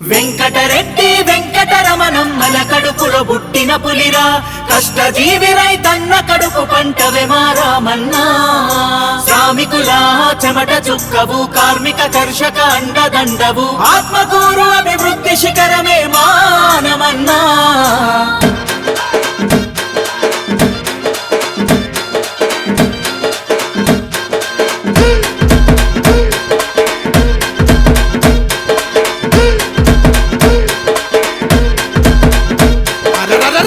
వెంకటరెడ్డి వెంకటరమణమ్మల కడుపులో పుట్టిన పులిరా. కష్టజీవిరై తన్న కడుపు పంట వెమారామన్నా శ్రామికులా చెమట చుక్కవు కార్మిక కర్షక అండదండవు. ఆత్మకూరు